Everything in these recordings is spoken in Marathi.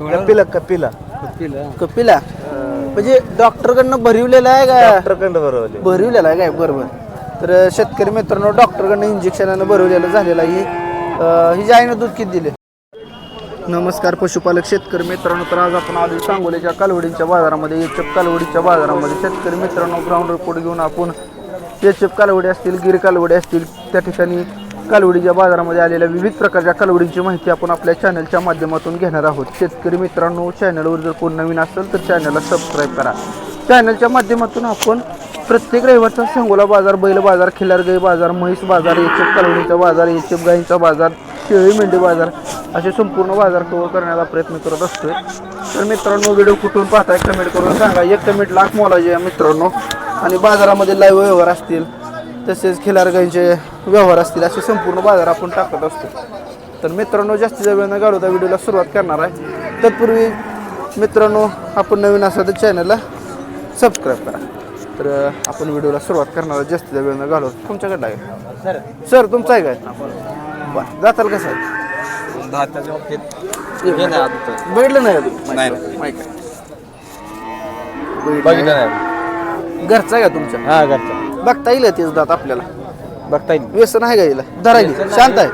कपिला? कपिला कपिला. म्हणजे डॉक्टरकडनं भरवलेला आहे का? डॉक्टरकडं बरोबर भरवलेला आहे काय? बरोबर. तर शेतकरी मित्रांनो डॉक्टरकडनं इंजेक्शनानं भरवलेलं झालेलं आहे ही जी आईनं दूध किती दिले? नमस्कार पशुपालक शेतकरी मित्रांनो. तर आज आपण आलो सांगोलीच्या कालवडीच्या बाजारामध्ये एचएफ कालवडीच्या बाजारामध्ये. शेतकरी मित्रांनो ग्राउंड रिपोर्ट घेऊन आपण एचएफ कालवडी असतील गिर कालवडी असतील त्या ठिकाणी कालवडीच्या बाजारामध्ये आलेल्या विविध प्रकारच्या कालवडींची माहिती आपण आपल्या चॅनलच्या माध्यमातून घेणार आहोत. शेतकरी मित्रांनो चॅनलवर जर कोण नवीन असेल तर चॅनलला सबस्क्राईब करा. चॅनलच्या माध्यमातून आपण प्रत्येक रविवारचा सांगोला बाजार बैल बाजार खिलारगाई बाजार म्हैस बाजार एचएफ कालवडीचा बाजार एचएफ गाईंचा बाजार शेळी मेंढी बाजार असे संपूर्ण बाजार कव्हर करण्याचा प्रयत्न करत असतोय. तर मित्रांनो व्हिडिओ कुठून पाहताय कमेंट करून सांगा. एक कमेंट लाख मोलाचे आहे मित्रांनो. आणि बाजारामध्ये लाईव्ह व्यवहार असतील तसेच खिलारगाईंचे व्यवहार असतील असे संपूर्ण बाजार आपण टाकत असतो. तर मित्रांनो जास्तीचा वेळ न घालवता व्हिडिओला सुरुवात करणार आहे. तत्पूर्वी मित्रांनो आपण नवीन असाल तर चॅनलला सबस्क्राईब करा. तर आपण व्हिडिओला सुरुवात करणार आहे जास्तीचा वेळ न घालवत तुमच्याकडे आहे सर. सर तुमचं आहे काय बरं जाताल कसं आहे बघितलं नाही अजून. माहीत घरचा आहे का तुमच्या हा घरचा. बघता येईल तेच दात आपल्याला. बघता येईल. व्यसन आहे का हिला? धरागी शांत आहे.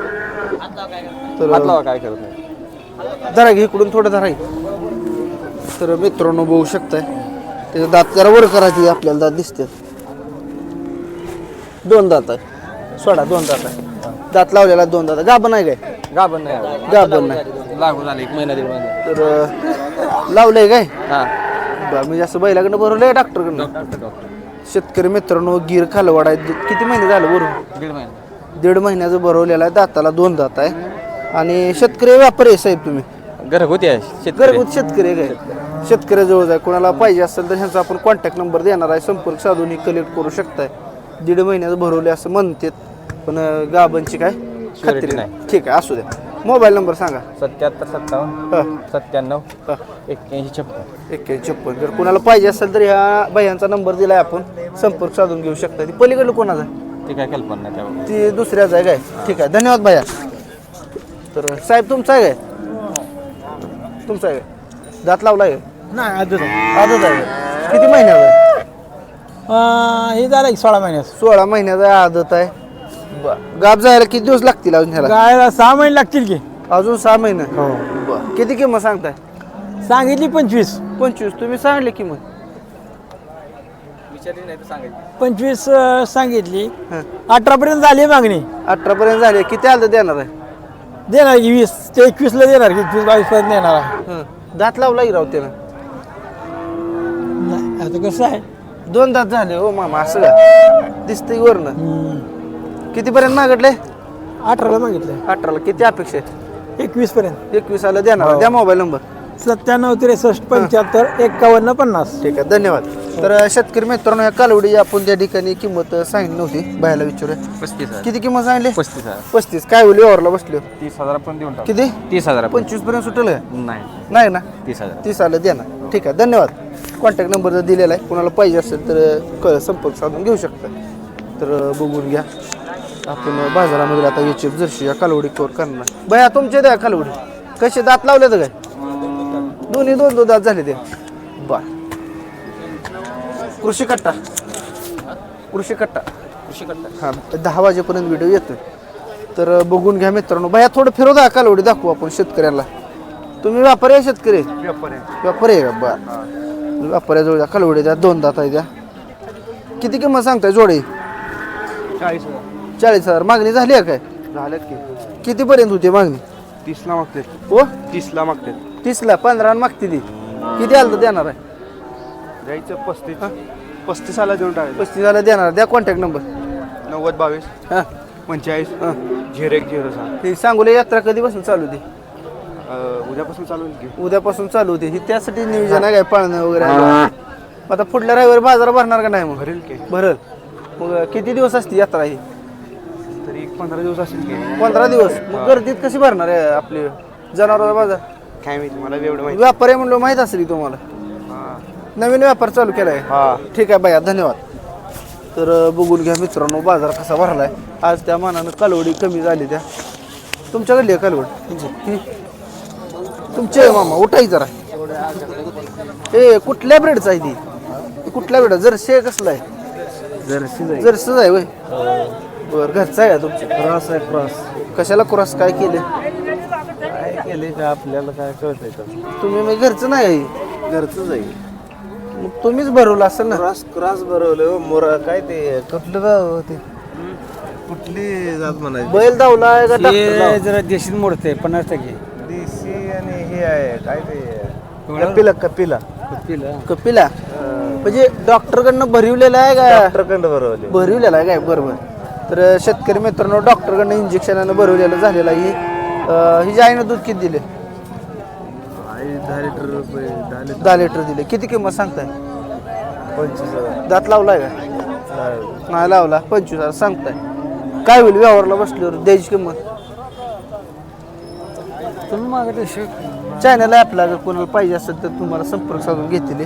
तर लावा काय करत नाही. धरागी इकडून थोडं धरागी तर मित्रांनो बघू शकताय. त्याचे दात जरा वर करायचे आपल्याला दात दिसते दोन दात आहे. सोडा दोन दात आहे. दात लावलेला दोन दात गाभण आहे काय? गाभण नाही. गाभण नाही. लागू झालं एक महिना दीड महिना. तर अं, लावलंय काय? हा. बरं, म्हणजे असं बैलाकडनं भरवलंय डॉक्टरकडनं डॉक्टर डॉक्टर शेतकरी मित्रांनो गीर खालवाड आहे. किती महिने झाले भरून दीड महिना. दीड महिन्याचं भरवलेलं आहे दाताला दोन दात आहे. आणि शेतकरी व्यापारी आहे साहेब तुम्ही? घरगुती आहे शेतकरी. घरगुती शेतकरी आहे काय? शेतकऱ्याजवळ आहे. कोणाला पाहिजे असेल तर ह्यांचा आपण कॉन्टॅक्ट नंबर देणार आहे. संपर्क साधून ही कलेक्ट करू शकताय. दीड महिन्याचं भरवले असं म्हणतात. पण अं, गाबांची काय? खात्री नाही. नाही. ठीक आहे असू द्या. मोबाईल नंबर सांगा. सत्याहत्तर सत्तावन्न हा, सत्त्याण्णव हा. एक्क्याऐंशी छप्पन. एक्क्याऐंशी छप्पन. जर कुणाला पाहिजे असेल तर ह्या बाह्यांचा नंबर दिलाय आपण. संपर्क साधून घेऊ शकता. ती पलीकडलं कोणाचा आहे? ते काय कल्पना नाही त्यावर. ती दुसऱ्याच आहे काय? ठीक आहे. धन्यवाद भैया. तर साहेब तुमचा आहे काय? तुमचा आहे काय? दात लावला आहे नाही आजच आजच आहे काय? किती महिन्याचा आहे? हे झालं एक सोळा महिन्यात सोळा महिन्याचा आदत आहे. बर. गाब जायला किती दिवस लागतील अजून ह्याला? गायला सहा महिने लागतील की. अजून सहा महिने? बर. किती किंमत सांगताय? सांगितली पंचवीस. पंचवीस. तुम्ही सांगले किंमत? विचारली नाही तर सांगायची. पंचवीस अं, सांगितली. हं. अठरा पर्यंत झाली मागणी. अठरा पर्यंत झाले किती आलं देणार आहे? देणार की वीस. ते एकवीसला देणार की एकवीस बावीस पर्यंत देणार आहे. हं. दात लावला की राव त्यानं? नाही आता कसं आहे? दोन दात झाले हो मामा असं का? दिसतंय वरनं. पर्यंत मागितले? अठराला मागितलं. अठराला. किती अपेक्षा आहेत? एकवीस पर्यंत एकवीस आलं देणार द्या मोबाईल नंबर. सत्त्याण्णव त्रेसष्ट पंच्याहत्तर एक्कावन्न पन्नास. ठीक आहे धन्यवाद. तर अं, शेतकरी मित्रांनो ह्या कालवडी आपण त्या ठिकाणी किंमत अं, सांगितली नव्हती बायला विचारूया. पस्तीस हजार. किती किंमत सांगली पस्तीस हजार. पस्तीस. काय होईल ओव्हरला बसले? तीस हजार पण देऊन टाक. किती? तीस हजार पंचवीसपर्यंत सुटेल? का? नाही. नाही ना? तीस हजार. तीस आलं द्या ना. ठीक आहे धन्यवाद. कॉन्टॅक्ट नंबर जर दिलेला आहे कोणाला पाहिजे असेल तर अं, क संपर्क साधून घेऊ शकता. तर अं, बघून घ्या. आपण बाजारामध्ये आता याची जर्शी या कालवडी कवर करणार. बया तुमचे द्या कालवडी. कसे दात लावले तर काय? दोन्ही दोन दोन दात झाले ते. बर. कृषी कट्टा. कृषी कट्टा. कृषी करता हां दहा वाजेपर्यंत व्हिडिओ येतोय. तर बघून घ्या मित्रांनो. बाया थोडं फिरव द्या कालवडी दाखवू आपण शेतकऱ्याला. तुम्ही व्यापारी आहे शेतकरी? व्यापारी आहे. का? बरं. व्यापाऱ्याजवळ द्या कालवडी द्या दोन दात आहे द्या. किती किंमत सांगताय जोडी? चाळीस चाळीस हजार. मागणी झाली आहे काय? झाल्यात की. कितीपर्यंत होती मागणी? तीसला मागतात. हो? तीसला मागतात. तीसला. पंधरा मागते ती. किती आलं तर देणार आहे? जायचं पस्तीस. पस्तीस आला देऊन टाकायचं. पस्तीस आलं देणार. द्या कॉन्टॅक्ट नंबर नव्वद बावीस हां. पंचेचाळीस हां. झिरो एक झिरो सहा. ही सांगोली यात्रा कधीपासून चालू होती? अं, उद्यापासून चालू होईल की. उद्यापासून चालू होती. ही त्यासाठी नियोजन आहे काय? पाळणं वगैरे आहे. आता पुढल्या रविवारी बाजार भरणार का नाही मग? भरेल की. भरल. मग किती दिवस असते यात्रा ही? तरी एक पंधरा दिवस असेल की. पंधरा दिवस? मग गर्दीत कशी भरणार आहे आपली? जनावर बाजार? काय माहिती मला बी एवढं माहिती व्यापारी म्हणलो माहीत असेल की तुम्हाला. हां. नवीन व्यापार चालू केलाय. हां. ठीक आहे भैया धन्यवाद. तर अं, बघून घ्या मित्रांनो बाजार कसा भरलाय. आज त्या मानानं कालवडी कमी झाली त्या. तुमच्याकडली आहे कालवड? ही? तुमचे आहे मामा उठाई जरा. ए कुठल्या ब्रेडचा आहे ती? ती कुठल्या ब्रेड जर्सी आहे कसला आहे? जर्सी जर्सीच आहे वय बर घरचा आहे का तुमच्या क्रॉस आहे क्रॉस. कशाला क्रॉस? काय केले? काय केले का आपल्याला काय कळतंय का? तुम्ही मग घरचं नाही. आहे घरचंच आहे. मग तुम्हीच भरवलं असेल ना? क्रॉस क्रॉस भरवलं हो मोरा काय ते? कुठलं गाव ते? कुठली जात म्हणायची? बैल धावला आहे का डॉक्टर ते धावला? जरा देशील मोडते पन्नास टक्के. देशी आणि हे आहे काय ते? कपिला कपिला. कपिला. म्हणजे डॉक्टरकडनं भरवलेला आहे का? डॉक्टरकडं भरवले भरवलेला आहे काय? बरोबर तर शेतकरी मित्रांनो डॉक्टरकडनं इंजेक्शनानं भरवलेलं झालेलं आहे. अं, हिच्या आईनं दूध किती दिले? दहा लिटर रुपये दहा लिटर. दहा लिटर दिले. किती किंमत सांगताय? पंचवीस हजार. दात लावलाय का? नाही. लावला. पंचवीस हजार सांगताय. काय होईल व्यवहारला बसल्यावर? द्यायची किंमत? तुम्ही मागते चॅनल आपला. जर कोणाला पाहिजे असेल तर तुम्हाला संपर्क साधून घेतील.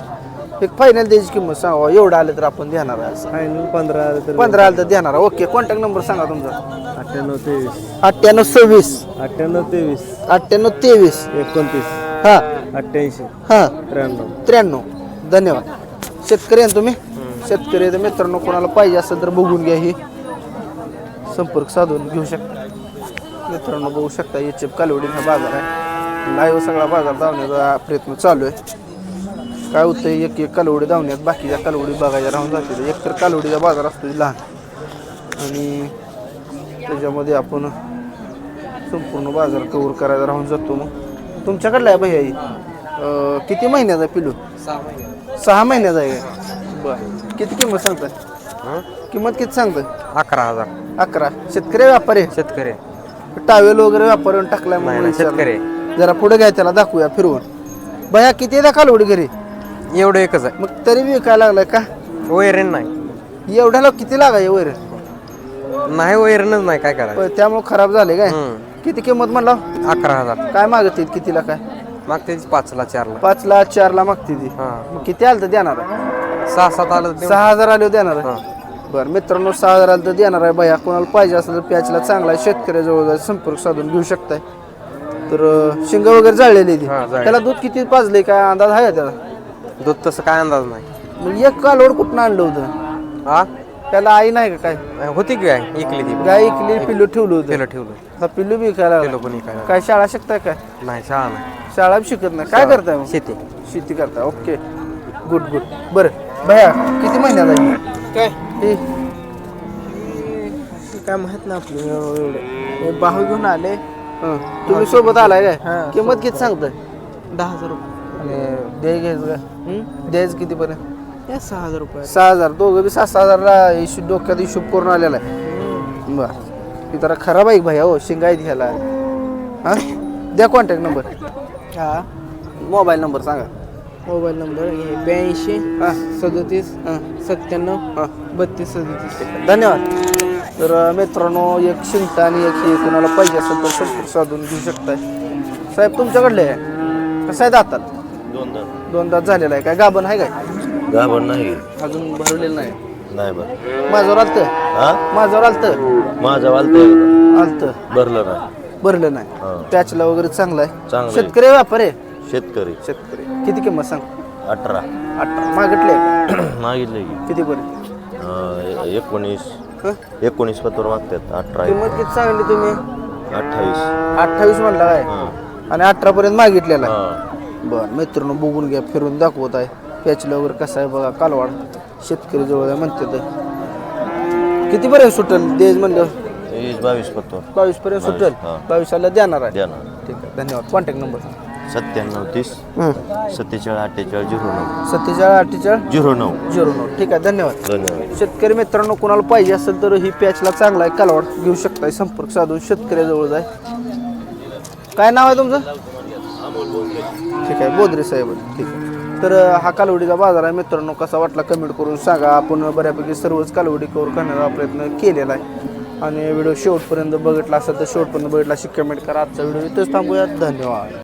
एक फायनल द्यायची किंमत सांगा. एवढं आलं तर आपण देणार आहे असं. फायनल पंधरा आलं तर पंधरा आलं तर देणार आहे. ओके कॉन्टॅक्ट नंबर सांगा तुमचा. अठ्ठ्याण्णव तेवीस. अठ्ठ्याण्णव सव्वीस. अठ्ठ्याण्णव तेवीस. अठ्ठ्याण्णव तेवीस. एकोणतीस. हा. अठ्ठ्याऐंशी. हा. त्र्याण्णव. त्र्याण्णव. धन्यवाद. शेतकरी आहे ना तुम्ही? शेतकरी आहे तर मित्रांनो कोणाला पाहिजे असेल तर बघून घ्या ही. संपर्क साधून घेऊ शकता. मित्रांनो बघू शकता एच एफ कालवडीचा बाजार आहे. लाईव्ह सगळा बाजार धावण्याचा प्रयत्न चालू आहे. काय होतं एक एक कालवडी धावण्यात बाकीच्या कालवडी बघायच्या राहून जातील. एक तर कालवडीचा बाजार असतो लहान. आणि त्याच्यामध्ये आपण संपूर्ण बाजार कव्हर करायला राहून जातो मग. तुमच्याकडला आहे भैया किती महिन्याचा आहे पिलू? सहा महिने सहा महिन्याचा आहे बरं. किती किंमत सांगताय? किंमत किती सांगताय? अकरा हजार. अकरा. शेतकरी व्यापारी आहे? शेतकरी टावेल वगैरे व्यापारून टाकलाय म्हणून नाही, विचारलं. शेतकरी. जरा पुढे घ्या त्याला दाखवूया फिरवून. भया किती येतात कालवडी घरी? एवढं एकच आहे. मग तरी बी काय लागलाय का? वैरण नाही. एवढ्याला किती लागाय वर नाही वैरणच नाही काय करायचं? त्यामुळे खराब झाले काय? हम्म. किती किंमत म्हणला? अकरा हजार. काय मागत कितीला काय? मागते पाचला चारला. पाचला चारला मागते ती. हा. मग किती आलं तर देणार आहे? सहा सात आलं तर देऊ. सहा हजार आले देणार आहे? बरं मित्रांनो सहा हजार आले तर देणार आहे. भैया कोणाला पाहिजे असेल तर प्याचला चांगला आहे. शेतकऱ्याजवळ जाऊन संपर्क साधून घेऊ शकताय. तर अं, शिंग वगैरे जाळलेली ती हा, जाळली. त्याला दूध किती पाजले काय अंदाज आहे त्याला? दूध तसं काय अंदाज नाही. मग एक कालोड कुठं आणलं होतं? हा? त्याला आई नाही का काय? होती की काय इकली ती. गाय इकली पिल्लू ठेवलं होतं. केलं ठेवलं. आता पिल्लू बी काय केलं पण काय काय शाळा शिकताय काय? नाही शाळा नाही. शाळा बी शिकत नाही. काय करताय मग? शेती. शेती करताय. ओके. गुड गुड बरं. भैया किती महिन्यात आहे? काय? ही. काय माहीत ना आपलं. एवढं हे बाहू घेऊन आले. हं. तुम्ही सोबत आलाय काय? किंमत किती सांगताय? दहा हजार रुपये. आणि द्याय घ्यायचं द्यायचं किती पर्यंत या सहा हजार रुपये. सहा हजार. दोघं बी सहा सहा हजारला हिशोब डोक्यात हिशोब करून आलेला आहे. बर. ती जरा खराब आहे भैया हो. शिंगाई घ्यायला. हा? द्या कॉन्टॅक्ट नंबर हा. मोबाईल नंबर सांगा. मोबाईल नंबर हे ब्याऐंशी हा. सदोतीस हां. सत्त्याण्णव हां. बत्तीस सदोतीस. धन्यवाद. तर अं, मित्रांनो एक शिंगटा आणि एक हे कोणाला पाहिजे असेल तर संपर्क साधून घेऊ शकताय. साहेब तुमच्याकडले आहे? कसं आहे दातात दोन दात दोन दात झालेला आहे. काय गाभण आहे काय? गाभण नाही. अजून भरलेलं नाही. नाही बरं माझ्यावर आलतं? हा? माझ्यावर आलतं? माझं वालतं आलतं. भरलं नाही. भरलं नाही. पॅचला वगैरे चांगला आहे. चांगलं आहे. शेतकरी व्यापार आहे? शेतकरी. शेतकरी. किती किंमत सांग? अठरा. अठरा. मागितले? मागितले की. किती पर्यंत अं, एकोणीस. हं? एकोणीस पत्र मागतात. अठरा किंमत किती सांगली तुम्ही? अठ्ठावीस. अठ्ठावीस म्हणला काय? आणि अठरा पर्यंत मागितलेला. आहे हां. बर मित्रांनो बघून घ्या फिरून दाखवत आहे. पॅचला वगैरे कसं आहे बघा कालवाड. शेतकरी जवळ आहे म्हणते तर. किती पर्यंत सुटल? देज म्हणलं वीस बावीस पत्र बावीस पर्यंत सुटल. बावीसाला देणार आहे? ठीक आहे धन्यवाद. कॉन्टॅक्ट नंबर सत्त्याण्णव तीस. सत्तेचाळीस अठ्ठेचाळीस झिरो नऊ. सत्तेचाळीस अठ्ठेचाळीस झिरो नऊ. झिरो नऊ. ठीक आहे धन्यवाद. धन्यवाद. शेतकरी मित्रांनो कोणाला पाहिजे असेल तर ही पॅचला चांगला आहे कालवाड. घेऊ शकताय संपर्क साधून शेतकऱ्याजवळ जाय काय नाव आहे तुमचं? ठीक आहे बोदरे साहेब. ठीक आहे. तर हा कालवडीचा बाजार आहे मित्रांनो कसा वाटला कमेंट करून सांगा. आपण बऱ्यापैकी सर्वच कालवडी कवर करण्याचा प्रयत्न केलेला आहे. आणि व्हिडिओ शेवटपर्यंत बघितला असेल तर शेवटपर्यंत बघितला अशी कमेंट करा. आजचा व्हिडिओ इथंच थांबूयात. धन्यवाद.